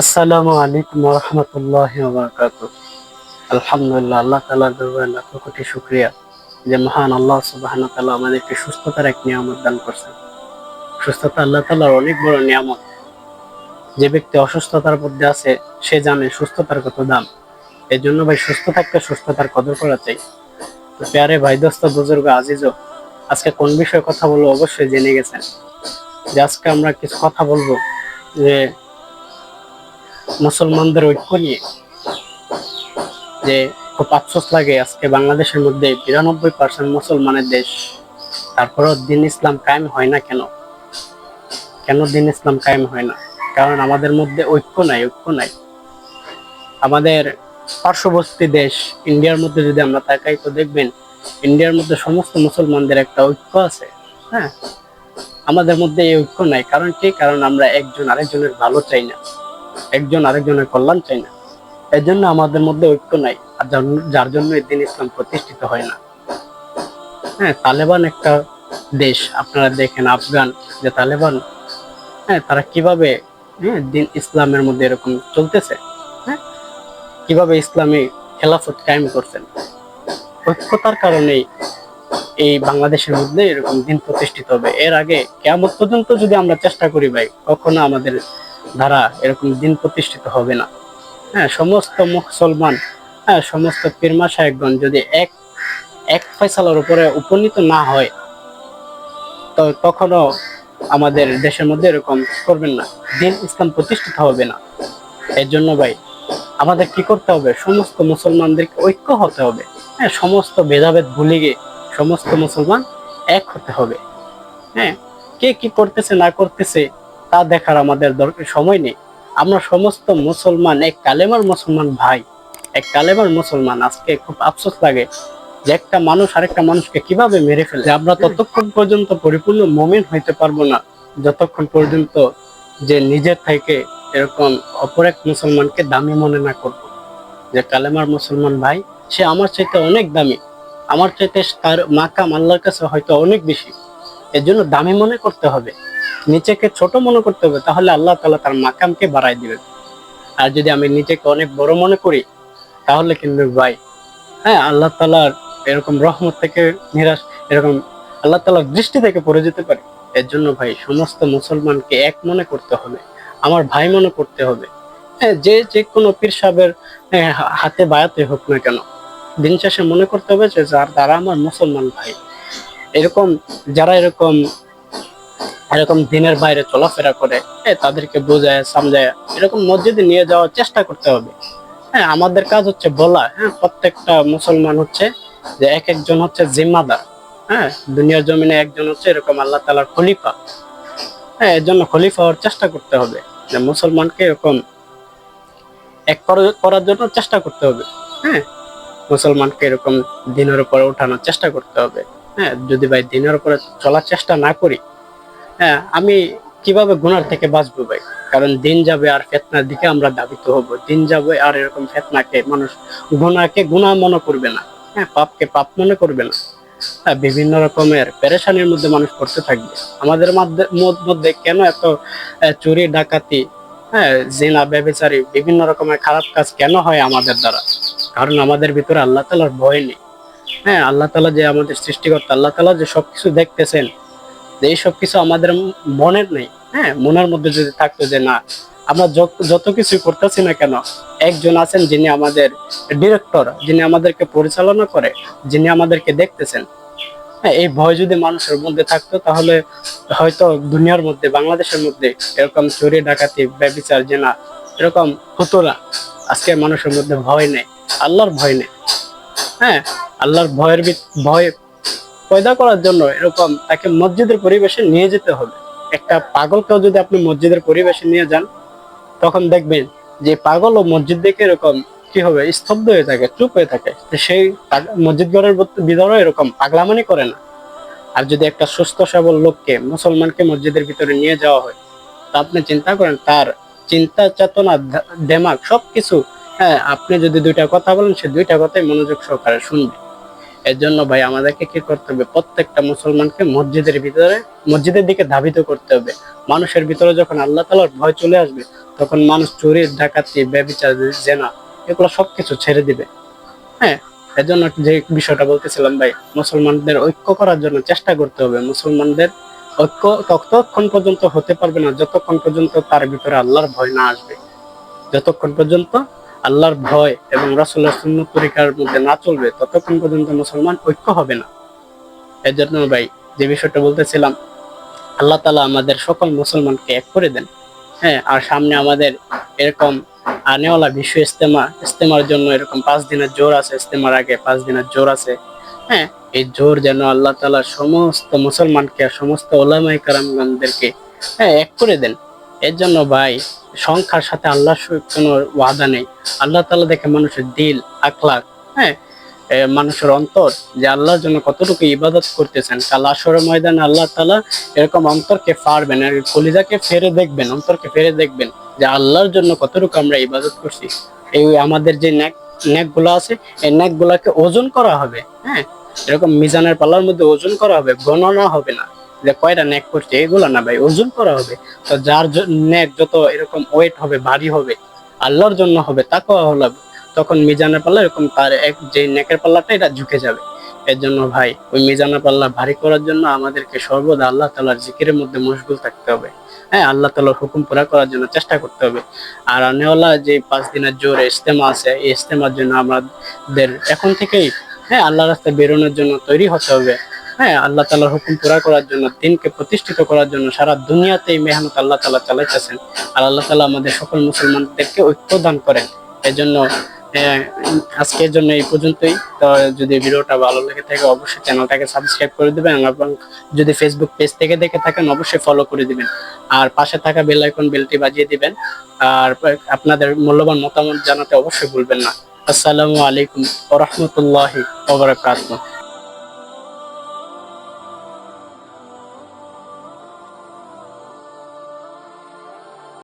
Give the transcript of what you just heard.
আসসালামু আলাইকুম রহমতুল্লাহ বারকাত আলহামদুলিল্লাহ, আল্লাহ তালার দরবারে লাখ কোটি শুক্রিয়া যে মহান আল্লাহ সুবাহ তালা আমাদেরকে সুস্থতার এক নিয়ামত দান করছেন। সুস্থতা আল্লাহ তালার অনেক বড় নিয়ামত। যে ব্যক্তি অসুস্থতার মধ্যে আছে, সে জানে সুস্থতার কত দাম। এই জন্য ভাই, সুস্থ থাকতে সুস্থতার কদর করা চাই। তো প্যারে ভাই, দোস্ত, বুজুর্গ, আজিজও, আজকে কোন বিষয়ে কথা বলব অবশ্যই জেনে গেছেন। যে আজকে আমরা কিছু কথা বলব যে মুসলমানদের ঐক্য নিয়ে যে খুব আফসোস লাগে আজকে বাংলাদেশের মধ্যে বিরানব্বই পার্সেন্ট মুসলমানের দেশ, তারপরেও দিন ইসলাম কায়েম হয় না কেন? কেন দিন ইসলাম কায়েম হয় না? কারণ আমাদের মধ্যে ঐক্য নাই ঐক্য নাই। আমাদের পার্শ্ববর্তী দেশ, ইন্ডিয়ার মধ্যে যদি আমরা তাকাই তো দেখবেন, ইন্ডিয়ার মধ্যে সমস্ত মুসলমানদের একটা ঐক্য আছে হ্যাঁ? আমাদের মধ্যে এই ঐক্য নাই। কারণ কি? কারণ আমরা একজন আরেকজনের ভালো চাই না। একজন আরেকজনের কল্যাণ চাই না। এর জন্য আমাদের মধ্যে ঐক্য নাই, আর যার- জন্য দিন ইসলাম প্রতিষ্ঠিত হয় না। হ্যাঁ তালেবান একটা দেশ। আপনারা দেখেন আফগান, যে তালেবান হ্যাঁ তারা কীভাবে হ্যাঁ দিন ইসলামের মধ্যে এরকম চলতেছে হ্যাঁ কীভাবে ইসলামী খেলাফত কায়েম করছেন। ঐক্যতার কারণেই এই বাংলাদেশের মধ্যে এরকম দিন প্রতিষ্ঠিত হবে। এর আগে কেমন পর্যন্ত যদি আমরা চেষ্টা করি ভাই, কখনো আমাদের দ্বারা এরকম দিন প্রতিষ্ঠিত হবে না। হ্যাঁ সমস্ত মুসলমান হ্যাঁ সমস্ত পীরমা সাহেবগণ যদি এক এক ফয়সালার উপরে উপনীত না হয়, তো তখনও আমাদের দেশের মধ্যে এরকম করবেন না। দিন ইসলাম প্রতিষ্ঠিত হবে না। এর জন্য ভাই, আমাদের কি করতে হবে? সমস্ত মুসলমানদেরকে ঐক্য হতে হবে। হ্যাঁ সমস্ত ভেদাভেদ ভুলে গিয়ে সমস্ত মুসলমান এক হতে হবে। হ্যাঁ কে কি করতেছে না করতেছে তা দেখার আমাদের দরকার, সময় নেই। আমরা সমস্ত মুসলমান, এক কালেমার মুসলমান ভাই, এক কালেমার মুসলমান। আজকে খুব আফসোস লাগে যে একটা মানুষ আরেকটা মানুষকে কীভাবে মেরে ফেলে। আমরা ততক্ষণ পর্যন্ত পরিপূর্ণ মোমেন হইতে পারব না। যতক্ষণ পর্যন্ত যে নিজের থেকে এরকম অপর এক মুসলমানকে দামি মনে না করব। যে কালেমার মুসলমান ভাই, সে আমার চাইতে অনেক দামি। আমার চাইতে তার মাকাম আল্লাহর কাছে হয়তো অনেক বেশি। এর জন্য দামি মনে করতে হবে। নিজেকে ছোট মনে করতে হবে তাহলে আল্লাহ তালা তার মাকামকে বাড়াই দিবেন। আর যদি আমি নিজেকে অনেক বড় মনে করি তাহলে কিন্তু ভাই হ্যাঁ আল্লাহ তালার এরকম রহমত থেকে নিরাশ এরকম আল্লাহ তালার দৃষ্টি থেকে পড়ে যেতে পারে। এর জন্য ভাই সমস্ত মুসলমানকে এক মনে করতে হবে আমার ভাই মনে করতে হবে। হ্যাঁ যে যে কোনো পীর সাহেবের হ্যাঁ, হাতে বায়াতে হোক না কেন দিন শেষে মনে করতে হবে যে যার দ্বারা আমার মুসলমান ভাই এরকম যারা এরকম এরকম দিনের বাইরে চলাফেরা করে হ্যাঁ তাদেরকে বোঝায়, সামজায়। এরকম মসজিদে নিয়ে যাওয়ার চেষ্টা করতে হবে। হ্যাঁ আমাদের কাজ হচ্ছে বলা। হ্যাঁ প্রত্যেকটা মুসলমান হচ্ছে যে এক একজন হচ্ছে জিম্মাদার। হ্যাঁ দুনিয়ার জমিনে একজন হচ্ছে এরকম আল্লাহ তালার খলিফা। হ্যাঁ এর জন্য খলিফা হওয়ার চেষ্টা করতে হবে। যে মুসলমানকে এরকম এক করার জন্য চেষ্টা করতে হবে। হ্যাঁ মুসলমানকে এরকম দিনের উপরে উঠানোর চেষ্টা করতে হবে। হ্যাঁ যদি ভাই দিনের উপরে চলার চেষ্টা না করি হ্যাঁ আমি কীভাবে গুনার থেকে বাঁচবো ভাই? কারণ দিন যাবে আর ফেতনার দিকে আমরা দাবিত হব। দিন যাবে আর এরকম ফেতনাকে মানুষ গুনাকে গুনাহ মনে করবে না। হ্যাঁ পাপকে পাপ মনে করবে না। হ্যাঁ বিভিন্ন রকমের পেরেশানির মধ্যে মানুষ করতে থাকবে। আমাদের মধ্যে কেন এত চুরি, ডাকাতি হ্যাঁ জেনা, ব্যবচারী, বিভিন্ন রকমের খারাপ কাজ কেন হয় আমাদের দ্বারা? কারণ আমাদের ভিতরে আল্লাহ তালার ভয় নেই। হ্যাঁ আল্লাহ তালা যে আমাদের সৃষ্টিকর্তা, আল্লাহ তালা যে সবকিছু দেখতেছেন যে এই সবকিছু আমাদের মনের নেই হ্যাঁ? মনের মধ্যে যদি থাকতো যে না, আমরা যত- যত কিছু করতেছি না কেন, একজন আছেন যিনি আমাদের ডিরেক্টর যিনি আমাদেরকে পরিচালনা করে, যিনি আমাদেরকে দেখতেছেন। হ্যাঁ এই ভয় যদি মানুষের মধ্যে থাকতো, তাহলে হয়তো দুনিয়ার মধ্যে, বাংলাদেশের মধ্যে এরকম চুরি, ডাকাতি, ব্যবচার, জেনা এরকম হতো না। আজকে মানুষের মধ্যে ভয় নেই, আল্লাহর ভয় নেই। হ্যাঁ আল্লাহর ভয়ের ভয় পয়দা করার জন্য এরকম তাকে মসজিদের পরিবেশে নিয়ে যেতে হবে। একটা পাগলকেও যদি আপনি মসজিদের পরিবেশে নিয়ে যান, তখন দেখবেন যে পাগল ও মসজিদ দেখে এরকম কি হবে, স্তব্ধ হয়ে থাকে, চুপ হয়ে থাকে। সেই মসজিদ ঘরের ভিতরেও এরকম পাগলামানি করে না। আর যদি একটা সুস্থ সবল লোককে, মুসলমানকে মসজিদের ভিতরে নিয়ে যাওয়া হয়, তা আপনি চিন্তা করেন, তার চিন্তা, চেতনা, দা- দেমাগ সবকিছু হ্যাঁ আপনি যদি দুইটা কথা বলেন, সে দুইটা কথাই মনোযোগ সহকারে শুনবে। এর জন্য ভাই আমাদেরকে কি করতে হবে? প্রত্যেকটা মুসলমানকে মসজিদের ভিতরে, মসজিদের দিকে ধাবিত করতে হবে। মানুষের ভিতরে যখন আল্লাহ তালার ভয় চলে আসবে, তখন মানুষ চুরি, ডাকাতি, ব্যবচার, জেনা এগুলো সবকিছু ছেড়ে দিবে। হ্যাঁ এর জন্য যে বিষয়টা বলতেছিলাম ভাই, মুসলমানদের ঐক্য করার জন্য চেষ্টা করতে হবে। মুসলমানদের ঐক্য ততক্ষণ পর্যন্ত হতে পারবে না, যতক্ষণ পর্যন্ত তার ভিতরে আল্লাহর ভয় না আসবে। যতক্ষণ পর্যন্ত আল্লাহর ভয় এবং রাসুল্লাহ সুন্নত তরিকার মধ্যে না চলবে, ততক্ষণ পর্যন্ত মুসলমান ঐক্য হবে না। এর জন্য ভাই, যে বিষয়টা বলতেছিলাম, আল্লাহ তালা আমাদের সকল মুসলমানকে এক করে দেন। হ্যাঁ আর সামনে আমাদের এরকম আনেওয়ালা বিশ্ব ইস্তেমা ইস্তেমার জন্য এরকম পাঁচ দিনের জোর আছে ইস্তেমার আগে পাঁচ দিনের জোর আছে। হ্যাঁ এই জোর যেন আল্লাহ তালা সমস্ত মুসলমানকে, সমস্ত ওলামাই কারামগণদেরকে হ্যাঁ এক করে দেন। এর জন্য ভাই, সংখ্যার সাথে আল্লাহর সহিত কোনো ওয়াদা নেই। আল্লাহ তালা দেখে মানুষের দিল আখলাক হ্যাঁ? মানুষের অন্তর, যে আল্লাহর জন্য কতটুকু ইবাদত করতেছেন, কাল আসর ময়দানে আল্লাহ তালা এরকম অন্তরকে ফাড়বেন আর কলিজাকে ফেরে দেখবেন, অন্তরকে ফেরে দেখবেন, যে আল্লাহর জন্য কতটুকু আমরা ইবাদত করছি। এই আমাদের যে ন্যাক ন্যাকগুলো আছে, এই ন্যাক গুলাকে ওজন করা হবে হ্যাঁ? এরকম মিজানের পাল্লার মধ্যে ওজন করা হবে, গণনা হবে না। যে কয়টা ন্যাক করছে, এগুলো না ভাই, ওজন করা হবে। তো যার ন্যাক যত এরকম ওয়েট হবে ভারী হবে, আল্লাহর জন্য হবে তাকে হলো তখন মিজানের পাল্লা এরকম তার এক যে নেকের পাল্লাটা, এটা ঝুঁকে যাবে। এর জন্য ভাই, ওই মিজানের পাল্লা ভারী করার জন্য আমাদেরকে সর্বদা আল্লাহ তালার জিকিরের মধ্যে মশগুল থাকতে হবে। হ্যাঁ আল্লাহ তালার হুকুম পুরা করার জন্য চেষ্টা করতে হবে। আর আনেওয়ালা যে পাঁচ দিনের জোর ইস্তেমা আছে, এই ইস্তেমার জন্য আমাদের এখন থেকেই হ্যাঁ আল্লাহ রাস্তায় বেরোনোর জন্য তৈরি হতে হবে। হ্যাঁ আল্লাহ তালার হুকুম পুরা করার জন্য, দিনকে প্রতিষ্ঠিত করার জন্য সারা দুনিয়াতে এই মেহনত আল্লাহ তালা চালাইতেছেন। আর আল্লাহ তালা আমাদের সকল মুসলমানদেরকে ঐক্য দান করেন। এজন্য আজকের জন্য এই পর্যন্তই। তো যদি ভিডিওটা ভালো লেগে থাকে, অবশ্যই চ্যানেলটাকে সাবস্ক্রাইব করে দিবেন এবং যদি ফেসবুক পেজ থেকে দেখে থাকেন, অবশ্যই ফলো করে দিবেন। আর পাশে থাকা বেল আইকন বেলটি বাজিয়ে দিবেন। আর আপনাদের মূল্যবান মতামত জানাতে অবশ্যই ভুলবেন না। আসসালামু আলাইকুম ওরহমতুল্লাহি ওবরাকাতুহ